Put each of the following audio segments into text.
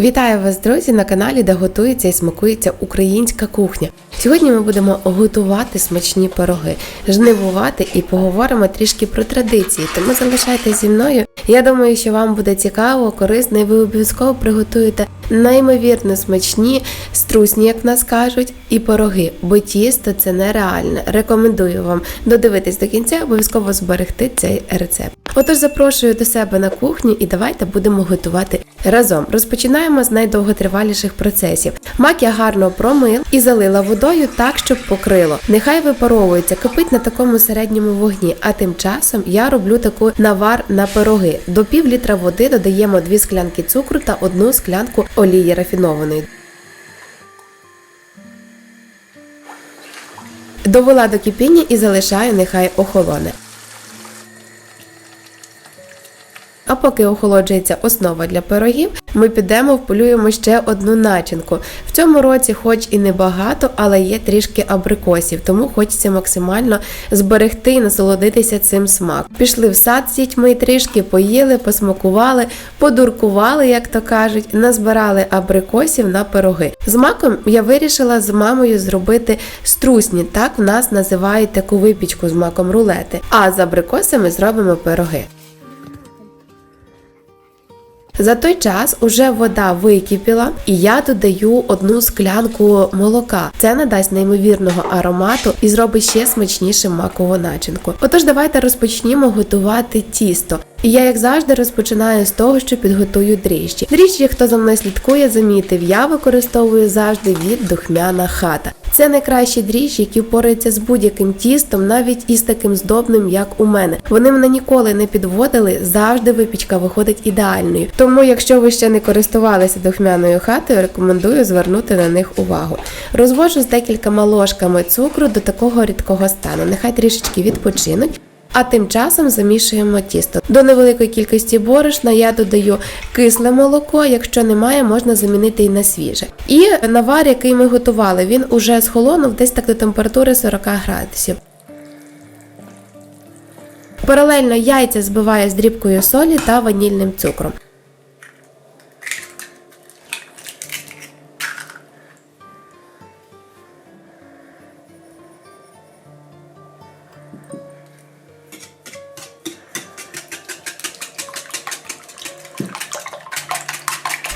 Вітаю вас, друзі, на каналі, де готується і смакується українська кухня. Сьогодні ми будемо готувати смачні пироги, жнивувати і поговоримо трішки про традиції. Тому залишайтеся зі мною. Я думаю, що вам буде цікаво, корисно, і ви обов'язково приготуєте неймовірно смачні, струсні, як в нас кажуть, і пироги, бо тісто це нереальне. Рекомендую вам додивитись до кінця, обов'язково зберегти цей рецепт. Отож, запрошую до себе на кухню і давайте будемо готувати разом. Розпочинаємо з найдовготриваліших процесів. Мак я гарно промив і залила водою так, щоб покрило. Нехай випаровується, кипить на такому середньому вогні. А тим часом я роблю таку навар на пироги. До пів літра води додаємо 2 склянки цукру та одну склянку олії рафінованої. Довела до кипіння і залишаю, нехай охолоне. А поки охолоджується основа для пирогів, ми підемо вполюємо ще одну начинку. В цьому році, хоч і небагато, але є трішки абрикосів, тому хочеться максимально зберегти і насолодитися цим смаком. Пішли в сад з дітьми, трішки поїли, посмакували, подуркували, як то кажуть, назбирали абрикосів на пироги. З маком я вирішила з мамою зробити струсні, так в нас називають таку випічку з маком рулети. А з абрикосами зробимо пироги. За той час уже вода википіла, і я додаю одну склянку молока. Це надасть неймовірного аромату і зробить ще смачнішим макову начинку. Отож, давайте розпочнімо готувати тісто. І я, як завжди, розпочинаю з того, що підготую дріжджі. Дріжджі, хто за мною слідкує, замітив, я використовую завжди від духмяна хата. Це найкращі дріжджі, які впораються з будь-яким тістом, навіть із таким здобним, як у мене. Вони мене ніколи не підводили, завжди випічка виходить ідеальною. Тому, якщо ви ще не користувалися духмяною хатою, рекомендую звернути на них увагу. Розвожу з декількома ложками цукру до такого рідкого стану. Нехай трішечки відпочинуть. А тим часом замішуємо тісто. До невеликої кількості борошна я додаю кисле молоко, якщо немає, можна замінити і на свіже. І навар, який ми готували, він уже схолонув десь так до температури 40 градусів. Паралельно яйця збиваю з дрібкою солі та ванільним цукром.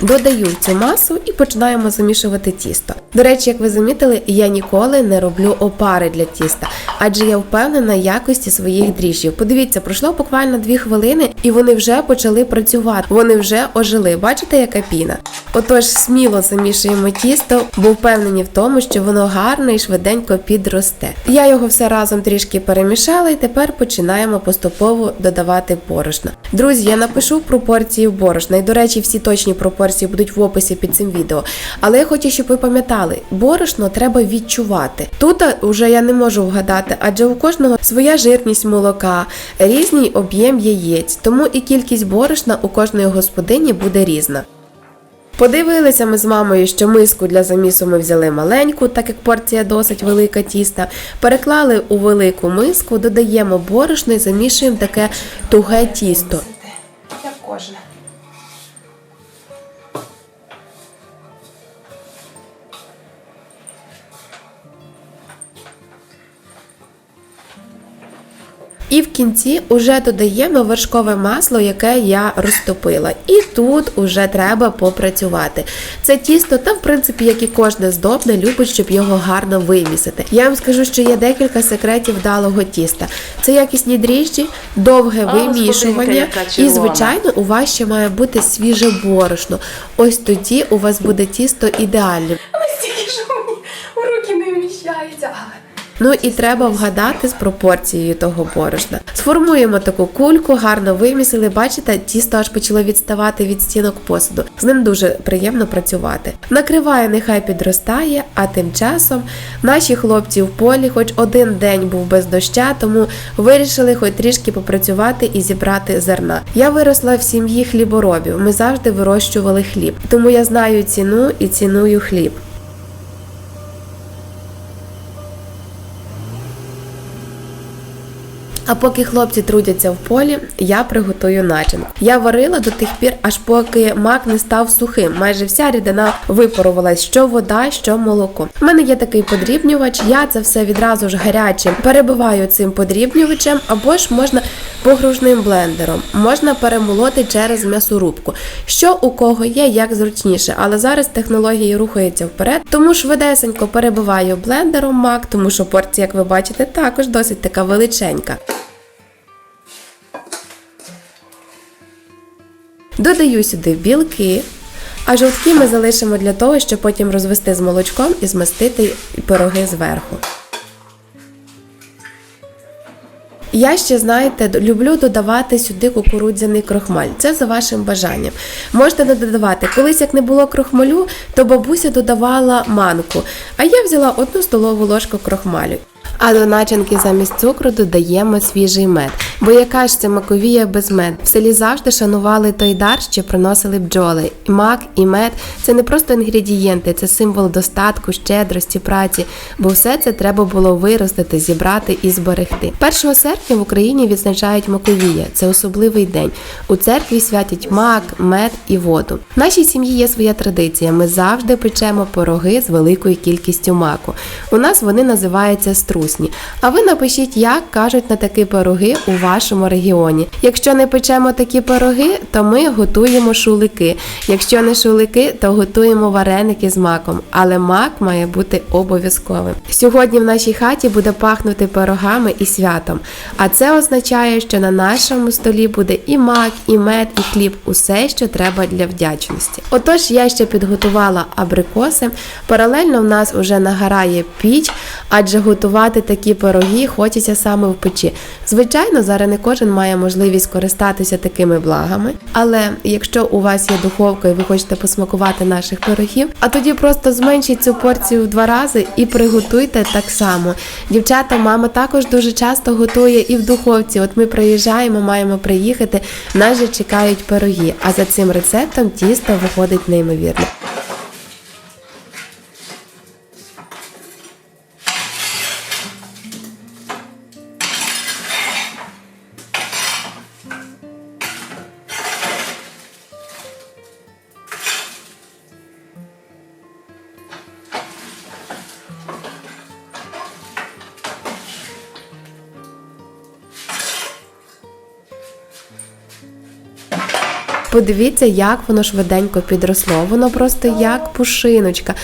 Додаю цю масу і починаємо замішувати тісто. До речі, як ви замітили, я ніколи не роблю опари для тіста, адже я впевнена якості своїх дріжджів. Подивіться, пройшло буквально 2 хвилини, і вони вже почали працювати. Вони вже ожили. Бачите, яка піна? Отож, сміло замішуємо тісто, бо впевнені в тому, що воно гарно і швиденько підросте. Я його все разом трішки перемішала, і тепер починаємо поступово додавати борошно. Друзі, я напишу пропорції борошна, і до речі, всі точні пропорції будуть в описі під цим відео. Але я хочу, щоб ви пам'ятали, борошно треба відчувати. Тут вже я не можу вгадати, адже у кожного своя жирність молока, різний об'єм яєць, тому і кількість борошна у кожної господині буде різна. Подивилися ми з мамою, що миску для замісу ми взяли маленьку, так як порція досить велика тіста. Переклали у велику миску, додаємо борошно і замішуємо таке туге тісто. Як кожне. І в кінці вже додаємо вершкове масло, яке я розтопила. І тут уже треба попрацювати. Це тісто, та в принципі, як і кожне здобне, любить, щоб його гарно вимісити. Я вам скажу, що є декілька секретів вдалого тіста. Це якісні дріжджі, довге А, вимішування, і, звичайно, у вас ще має бути свіже борошно. Ось тоді у вас буде тісто ідеальним. Настільки, що мені в руки не вміщається. Ну і треба вгадати з пропорцією того борошна. Сформуємо таку кульку, гарно вимісили. Бачите, тісто аж почало відставати від стінок посуду. З ним дуже приємно працювати. Накриває, нехай підростає, а тим часом наші хлопці в полі, хоч один день був без доща, тому вирішили хоч трішки попрацювати і зібрати зерна. Я виросла в сім'ї хліборобів. Ми завжди вирощували хліб, тому я знаю ціну і ціную хліб. А поки хлопці трудяться в полі, я приготую начинку. Я варила до тих пір, аж поки мак не став сухим. Майже вся рідина випарувалась, що вода, що молоко. У мене є такий подрібнювач. Я це все відразу ж гарячим перебиваю цим подрібнювачем, або ж можна погружним блендером, можна перемолоти через м'ясорубку. Що у кого є, як зручніше, але зараз технології рухаються вперед, тому швидесенько перебиваю блендером мак, тому що порція, як ви бачите, також досить така величенька. Додаю сюди білки, а жовтки ми залишимо для того, щоб потім розвести з молочком і змастити пироги зверху. Я ще, знаєте, люблю додавати сюди кукурудзяний крохмаль. Це за вашим бажанням. Можете не додавати. Колись як не було крохмалю, то бабуся додавала манку. А я взяла одну столову ложку крохмалю. А до начинки замість цукру додаємо свіжий мед. Бо яка ж це маковія без мед? В селі завжди шанували той дар, що приносили бджоли. І мак, і мед це не просто інгредієнти, це символ достатку, щедрості, праці. Бо все це треба було виростити, зібрати і зберегти. 1 серпня в Україні відзначають Маковія. Це особливий день. У церкві святять мак, мед і воду. В нашій сім'ї є своя традиція. Ми завжди печемо пироги з великою кількістю маку. У нас вони називаються струсні. А ви напишіть, як кажуть на такі пироги у вашому регіоні. Якщо не печемо такі пироги, то ми готуємо шулики. Якщо не шулики, то готуємо вареники з маком. Але мак має бути обов'язковим. Сьогодні в нашій хаті буде пахнути пирогами і святом. А це означає, що на нашому столі буде і мак, і мед, і хліб усе, що треба для вдячності. Отож, я ще підготувала абрикоси. Паралельно в нас вже нагорає піч, адже готувати такі пироги хочеться саме в печі. Звичайно, зараз не кожен має можливість користатися такими благами, але якщо у вас є духовка і ви хочете посмакувати наших пирогів, а тоді просто зменшіть цю порцію в два рази і приготуйте так само. Дівчата, мама також дуже часто готує і в духовці. От ми приїжджаємо, маємо приїхати, нас же чекають пироги. А за цим рецептом тісто виходить неймовірно. Подивіться, як воно швиденько підросло. Воно просто як пушиночка.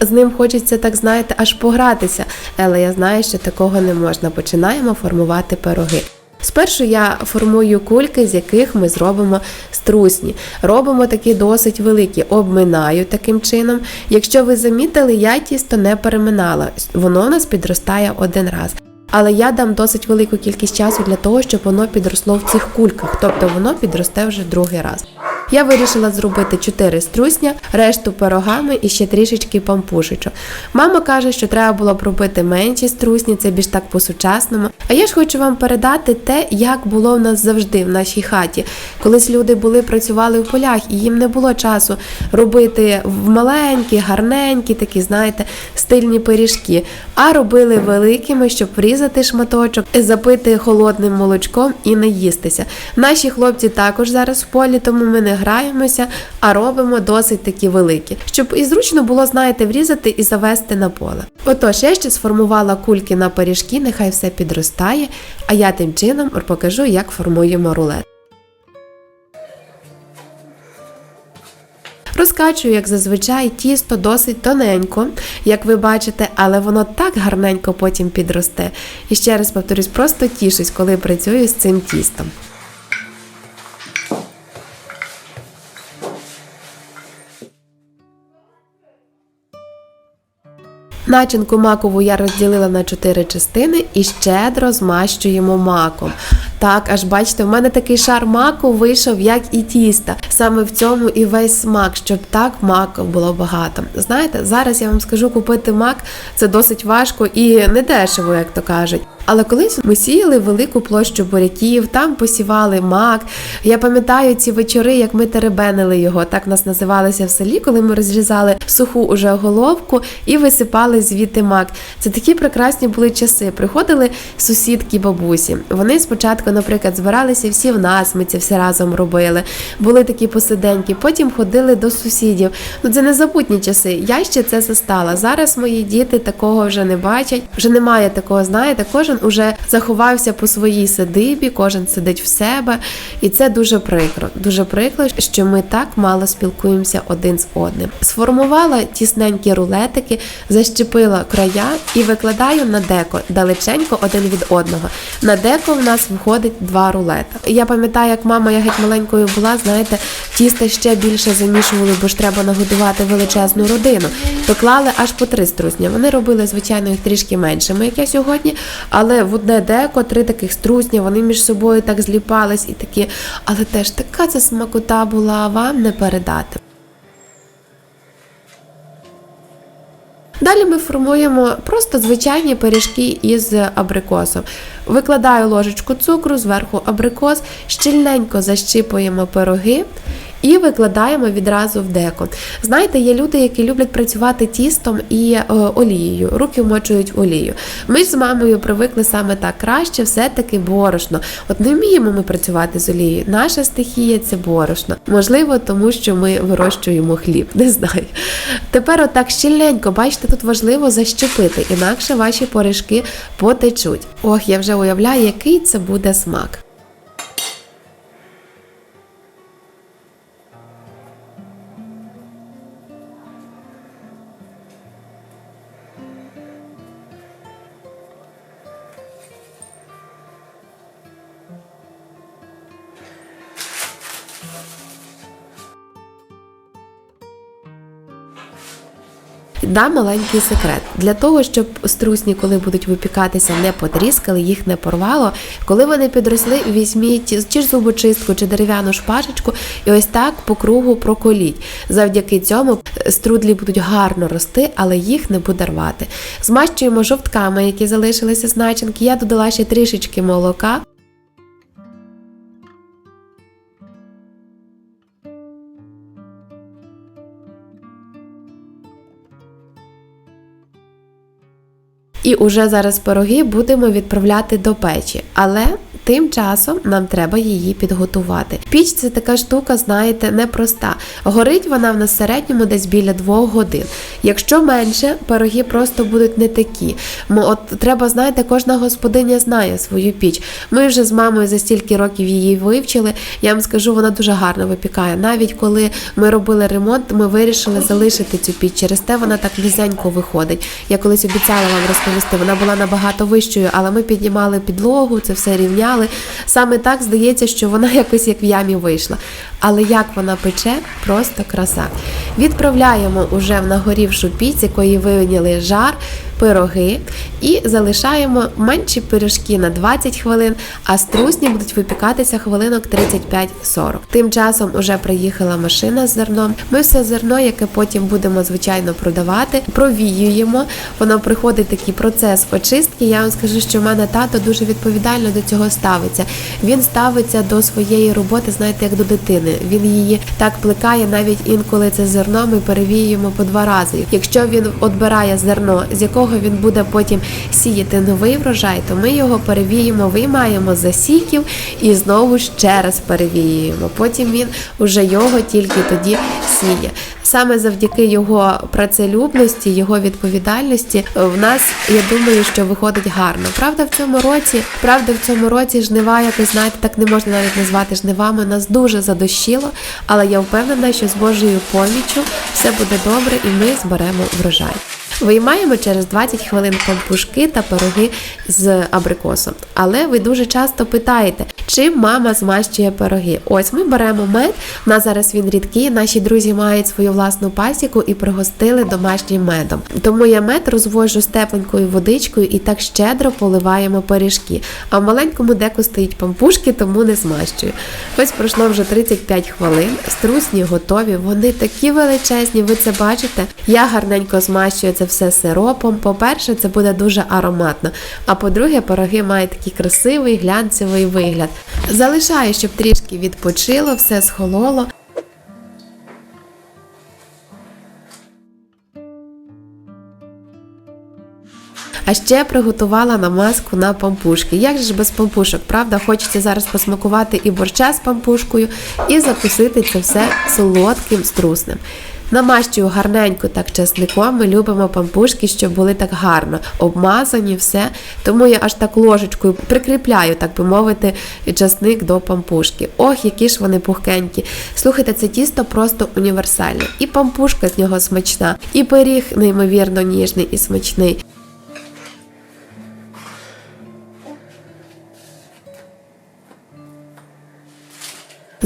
З ним хочеться, так знаєте, аж погратися. Але я знаю, що такого не можна. Починаємо формувати пироги. Спершу я формую кульки, з яких ми зробимо струсні. Робимо такі досить великі, обминаю таким чином. Якщо ви замітили, я тісто не переминала. Воно у нас підростає один раз. Але я дам досить велику кількість часу для того, щоб воно підросло в цих кульках, тобто воно підросте вже другий раз. Я вирішила зробити 4 струсня, решту пирогами і ще трішечки пампушечок. Мама каже, що треба було б робити менші струсні, це більш так по-сучасному. А я ж хочу вам передати те, як було в нас завжди в нашій хаті. Колись люди були, працювали в полях, і їм не було часу робити в маленькі, гарненькі, такі, знаєте, стильні пиріжки, а робили великими, щоб врізати шматочок, запити холодним молочком і наїстися. Наші хлопці також зараз в полі, тому ми не граємося, а робимо досить такі великі, щоб і зручно було, знаєте, врізати і завести на поле. Отож, я ще сформувала кульки на пиріжки, нехай все підростає, а я тим чином покажу, як формуємо рулет. Розкачую, як зазвичай, тісто досить тоненько, як ви бачите, але воно так гарненько потім підросте. І ще раз повторюсь, просто тішусь, коли працюю з цим тістом. Начинку макову я розділила на чотири частини і щедро змащуємо маком. Так, аж бачите, в мене такий шар маку вийшов, як і тіста. Саме в цьому і весь смак, щоб так маку було багато. Знаєте, зараз я вам скажу, купити мак це досить важко і не дешево, як то кажуть. Але колись ми сіяли велику площу буряків, там посівали мак. Я пам'ятаю ці вечори, як ми теребенили його. Так нас називалося в селі, коли ми розрізали суху уже головку і висипали звідти мак. Це такі прекрасні були часи. Приходили сусідки бабусі. Вони спочатку, наприклад, збиралися всі в нас, ми це все разом робили. Були такі посиденьки, потім ходили до сусідів. Ну це незабутні часи. Я ще це застала. Зараз мої діти такого вже не бачать. Вже немає такого, знаєте, кожен уже заховався по своїй садибі, кожен сидить в себе. І це дуже прикро. Дуже прикро, що ми так мало спілкуємося один з одним. Сформувала тісненькі рулетики, защепила края і викладаю на деко далеченько один від одного. На деко в нас виходить два рулета. Я пам'ятаю, як мама, я геть маленькою була, знаєте, тісто ще більше замішували, бо ж треба нагодувати величезну родину. То клали аж по три струсня. Вони робили, звичайно, їх трішки меншими, як я сьогодні, але в одне деко три таких струсня, вони між собою так зліпались і такі. Але теж така це смакота була, вам не передати. Далі ми формуємо просто звичайні пиріжки із абрикосом. Викладаю ложечку цукру, зверху абрикос, щільненько защіпуємо пироги. І викладаємо відразу в деко. Знаєте, є люди, які люблять працювати тістом і е, олією, руки вмочують олію. Ми ж з мамою привикли саме так краще, все-таки борошно. От не вміємо ми працювати з олією. Наша стихія це борошно. Можливо, тому що ми вирощуємо хліб, не знаю. Тепер отак щільненько, бачите, тут важливо защепити, інакше ваші поришки потечуть. Ох, я вже уявляю, який це буде смак. Дам маленький секрет. Для того, щоб струсні, коли будуть випікатися, не потріскали, їх не порвало. Коли вони підросли, візьміть чи зубочистку, чи дерев'яну шпажечку, і ось так по кругу проколіть. Завдяки цьому струдлі будуть гарно рости, але їх не буде рвати. Змащуємо жовтками, які залишилися з начинки. Я додала ще трішечки молока. І уже зараз пироги будемо відправляти до печі, але тим часом нам треба її підготувати. Піч це така штука, знаєте, непроста. Горить вона в нас середньому десь біля двох годин. Якщо менше, пироги просто будуть не такі. Мо от треба, знаєте, кожна господиня знає свою піч. Ми вже з мамою за стільки років її вивчили. Я вам скажу, вона дуже гарно випікає. Навіть коли ми робили ремонт, ми вирішили залишити цю піч. Через те вона так низенько виходить. Я колись обіцяла вам розповісти, вона була набагато вищою, але ми піднімали підлогу, це все рівняли. Саме так здається, що вона якось як в ямі вийшла. Але як вона пече, просто краса. Відправляємо уже в нагорівшу піць, якої вийняли жар, пироги, і залишаємо менші пиріжки на 20 хвилин, а струсні будуть випікатися хвилинок 35-40. Тим часом уже приїхала машина з зерном. Ми все зерно, яке потім будемо звичайно продавати, провіюємо. Воно приходить такий процес очистки. Я вам скажу, що в мене тато дуже відповідально до цього ставиться. Він ставиться до своєї роботи, знаєте, як до дитини. Він її так плекає, навіть інколи це зерно ми перевіюємо по два рази. Якщо він відбирає зерно, з якого він буде потім сіяти новий врожай, то ми його перевіємо, виймаємо з засіків і знову ще раз перевіюємо. Потім він уже його тільки тоді сіє. Саме завдяки його працелюбності, його відповідальності, в нас я думаю, що виходить гарно. Правда, в цьому році, правда, в цьому році жнива, якось знаєте, так не можна навіть назвати жнивами. Нас дуже задощило, але я впевнена, що з Божою поміччю все буде добре, і ми зберемо врожай. Виймаємо через 20 хвилин пампушки та пироги з абрикосом. Але ви дуже часто питаєте, чим мама змащує пироги. Ось ми беремо мед. У нас зараз він рідкий. Наші друзі мають свою власну пасіку і пригостили домашнім медом. Тому я мед розвожу з тепленькою водичкою і так щедро поливаємо пиріжки. А в маленькому деку стоїть пампушки, тому не змащую. Ось пройшло вже 35 хвилин. Струсні готові. Вони такі величезні. Ви це бачите? Я гарненько змащую це все сиропом. По-перше, це буде дуже ароматно. А по-друге, пироги мають такий красивий глянцевий вигляд. Залишаю, щоб трішки відпочило, все схололо. А ще приготувала намазку на пампушки. Як же ж без пампушок, правда? Хочеться зараз посмакувати і борща з пампушкою, і закусити це все солодким струснем. Намащую гарненько так чесником. Ми любимо пампушки, щоб були так гарно обмазані, все. Тому я аж так ложечкою прикріпляю, так би мовити, часник до пампушки. Ох, які ж вони пухкенькі. Слухайте, це тісто просто універсальне. І пампушка з нього смачна, і пиріг неймовірно ніжний і смачний.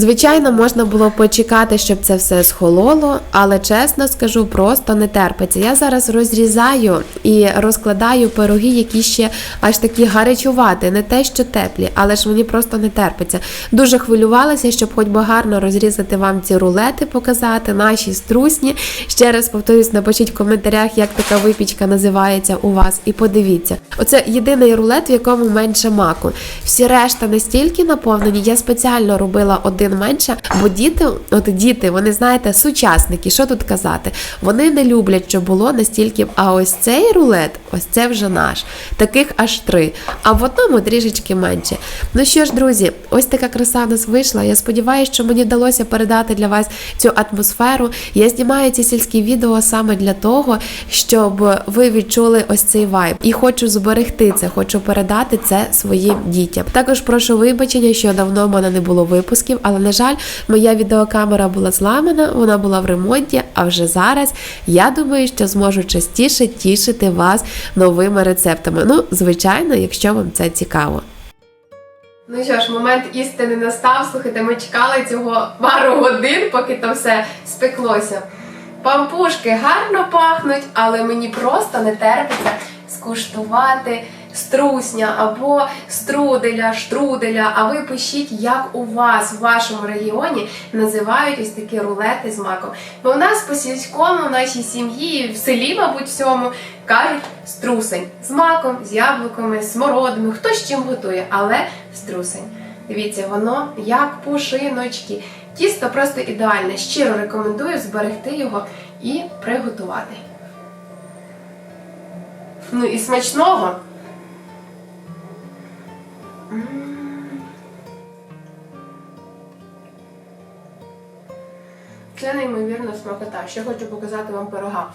Звичайно, можна було почекати, щоб це все схололо, але чесно скажу, просто не терпиться. Я зараз розрізаю і розкладаю пироги, які ще аж такі гарячувати, не те, що теплі, але ж мені просто не терпиться. Дуже хвилювалася, щоб хоч би гарно розрізати вам ці рулети, показати, наші струсні. Ще раз повторюсь, напишіть в коментарях, як така випічка називається у вас, і подивіться. Оце єдиний рулет, в якому менше маку. Всі решта настільки наповнені. Я спеціально робила один менше, бо діти, от діти, вони знаєте, сучасники, що тут казати? Вони не люблять, щоб було настільки. А ось цей рулет, ось це вже наш. Таких аж три. А в одному трішечки менше. Ну що ж, друзі, ось така краса в нас вийшла. Я сподіваюся, що мені вдалося передати для вас цю атмосферу. Я знімаю ці сільські відео саме для того, щоб ви відчули ось цей вайб. І хочу зберегти це, хочу передати це своїм дітям. Також прошу вибачення, що давно в мене не було випусків, але на жаль, моя відеокамера була зламана, вона була в ремонті. А вже зараз я думаю, що зможу частіше тішити вас новими рецептами. Ну, звичайно, якщо вам це цікаво. Ну що ж, момент істини настав. Слухайте, ми чекали цього пару годин, поки то все спеклося. Пампушки гарно пахнуть, але мені просто не терпиться скуштувати струсня або струделя, штруделя. А ви пишіть, як у вас в вашому регіоні називають ось такі рулети з маком. Бо у нас по сільському, в нашій сім'ї, в селі, мабуть, всьому кажуть струсень з маком, з яблуками, з смородиною, хто з чим готує, але струсень. Дивіться, воно як пушиночки. Тісто просто ідеальне. Щиро рекомендую зберегти його і приготувати. Ну і смачного. Це неймовірна смакота. Ще хочу показати вам пирога.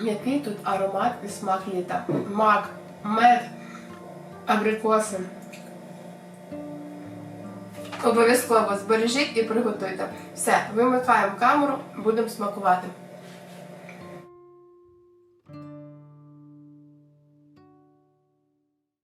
Який тут аромат і смак літа? Мак, мед, абрикоси. Обов'язково збережіть і приготуйте. Все, вимикаємо камеру, будемо смакувати.